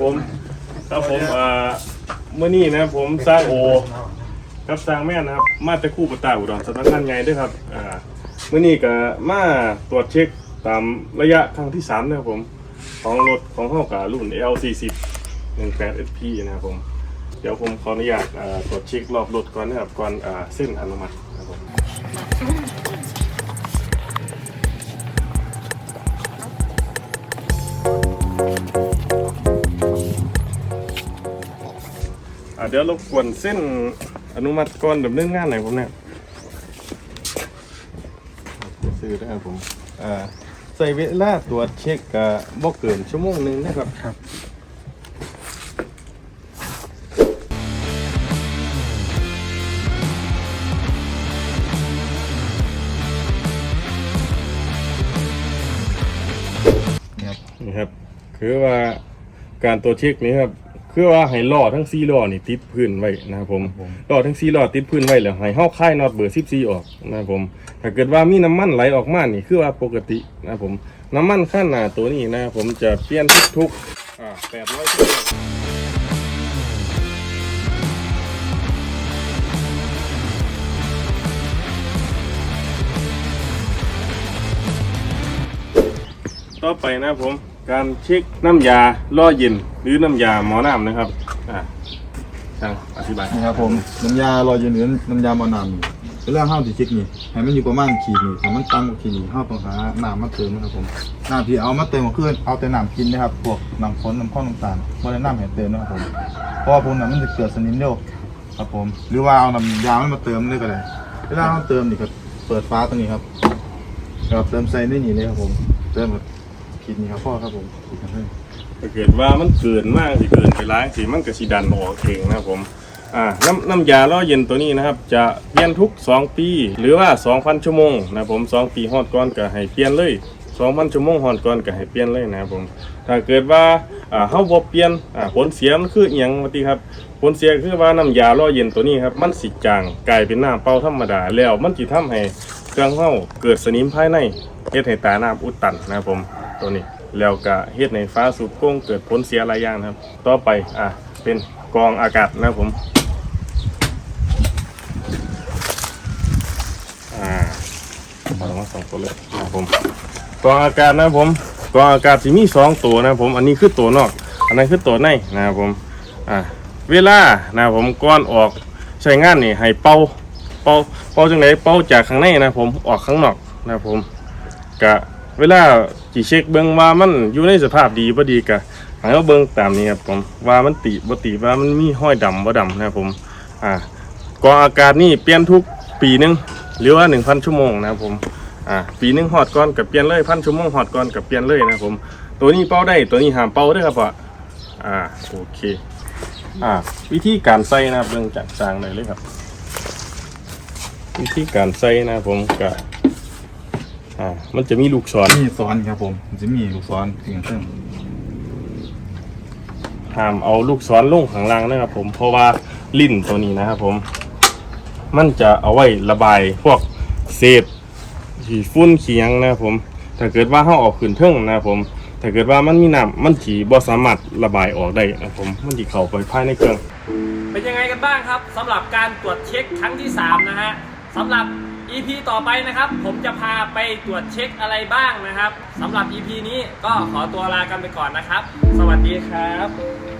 ผมครับผมอ่าเมื่อนี้นะครับผมสร้างโอ ครับสร้างแม่นะครับ มาต่คู่ประตาอุดรสำนักงานใหญ่ด้วยครับอ่าเมื่อนี้ก็มาตรวจเช็คตามระยะครั้งที่สามนะครับผม ของรถของห้องกับรุ่น L40 18 SP นะครับผม เดี๋ยวผมขออนุญาตอ่าตรวจเช็ครอบรถก่อนนะครับก่อนอ่าเส้นอนุมัตินะครับผม เดี๋ยวรบกวนเส้นอนุมัติก่อนดำเนินงานหน่อยผมเนี่ยซื้อได้ครับผมอ่าใส่เวลาตรวจเช็คกะบ่เกินชั่วโมงหนึงนะครับครับนี่ครับคือว่าการตรวจเช็คนี้ครับ คือว่าให้ล้อทั้ง4ล้อนี่ติดพื้นไว้นะครับผมล้อทั้ง4ล้อติดพื้นไว้แล้วให้เฮาคลายน็อตเบอร์14ออกนะครับผมถ้าเกิดว่ามีน้ำมันไหลออกมานี่คือว่าปกตินะครับผมน้ำมันขั้นหน้าตัวนี้นะครับผมจะเปลี่ยนทุกๆอ่า800กิโลต่อไปนะครับผม การเช็คน้ำยาล่อเย็นหรือน้ำยาหมอน้ำนะครับอ่าช่างอธิบายนี่ครับผมน้ำยาลอยยืนเหนือน้ำยามะนาวนี่เวลาห้าสิเช็คนี่ให้มันอยู่ประมาณขีดนี่ถ้มันต่ำกว่าขีดนี่ห้าวต้องหาน้ำมาเติมนะครับผมน้ำที่เอามาเติมก็คือเอาแต่น้ำกินนะครับพวกน้ำฝนน้ำข้าวน้ำตาลไม่ได้น้ำให้เติมนะครับผมเพราะว่าพวกนั้นมันจะเกิดสนิมเร็วครับผมหรือว่าเอาน้ำยามันมาเติมเลยก็ได้เวลาเราเติมนี่ครับเปิดฟ้าตรงนี้ครับครับเติมใส่ในนี่เลยครับผมเติมแบบ ขีดนี่ครับพ่อครับผมขีดกันเลยถ้าเกิดว่ามันเกินมากสิเกินไปร้ายสิมันก็สิดันออกเองนะครับผมอ่าน้ำน้ำยาล่อเย็นตัวนี้นะครับ จะเปลี่ยนทุก 2 ปี หรือว่า 2,000 ชั่วโมงนะครับผม 2 ปีฮอดก่อนก็ให้เปลี่ยนเลย 2,000 ชั่วโมงฮอดก่อนก็ให้เปลี่ยนเลยนะครับผมถ้าเกิดว่าอ่าเฮาบ่เปลี่ยนอ่าผลเสียมันคืออีหยังว่าติครับผลเสียคือว่าน้ำยาล่อเย็นตัวนี้ครับมันสิจางกลายเป็นน้ำเปล่าธรรมดาแล้วมันสิทำให้เครื่องเฮาเกิดสนิมภายในเฮ็ดให้ตาน้ำอุดตันนะครับผม ตัวนี้ แล้วก็เฮ็ดในฟ้าสูบโก้งเกิดผลเสียหลายอย่างนะครับ ต่อไปอะเป็นกองอากาศนะผมอ่าเอาลงมาสองตัวเลยนะผมกองอากาศนะผมกองอากาศที่มีสองตัวนะผมอันนี้คือตัวนอก อันนั้นคือตัวในนะครับผมอ่าเวลานะผมก่อนออกใช้งานนี่ให้เป่าเป่าเป่าจังไหนเป่าจากข้างในนะผมออกข้างนอกนะผมกะเวลา จีเช็คเบิ่งว่ามันอยู่ในสภาพดีบ่ดีกะให้เราเบิ่งตามนี้ครับผมว่ามันติบ่ติว่ามันมีห้อยดำบ่ดำนะครับผมอ่ากองอากาศนี่เปลี่ยนทุกปีหนึงหรือว่า1,000ชั่วโมงนะครับผมอ่าปีหนึงฮอดก่อนกับเปลี่ยนเลยพันชั่วโมงฮอดก่อนกับเปลี่ยนเลยนะครับผม ตัวนี้เป่าได้ตัวนี้หามเป่าด้อครับพ่ออ่าโอเคอ่าวิธีการใส่นะครับเบิ่งจากจางได้เลยครับ วิธีการใส่นะผมก็ อ่ามันจะมีลูกศรมีซ้อนครับผมมันจะมีลูกซ้อนถึงเครื่องห้ามเอาลูกศรลงข้างล่างนะครับผมเพราะว่าลิ้นตัวนี้นะครับผม มันจะเอาไว้ระบายพวกเศษขี้ฝุ่นขี้หยังนะครับผม ถ้าเกิดว่าเขาเออกขึ้นเทิงนะครับผม ถ้าเกิดว่ามันมีน้ำมันฉีบ่สามารถระบายออกได้นะครับผม มันจะเข้าไปภายในเครื่อง เป็นยังไงกันบ้างครับสำหรับการตรวจเช็คครั้งที่ 3 นะฮะสำหรับ EP ต่อไปนะครับ ผมจะพาไปตรวจเช็คอะไรบ้างนะครับสำหรับ EP นี้ก็ขอตัวลากันไปก่อนนะครับ สวัสดีครับ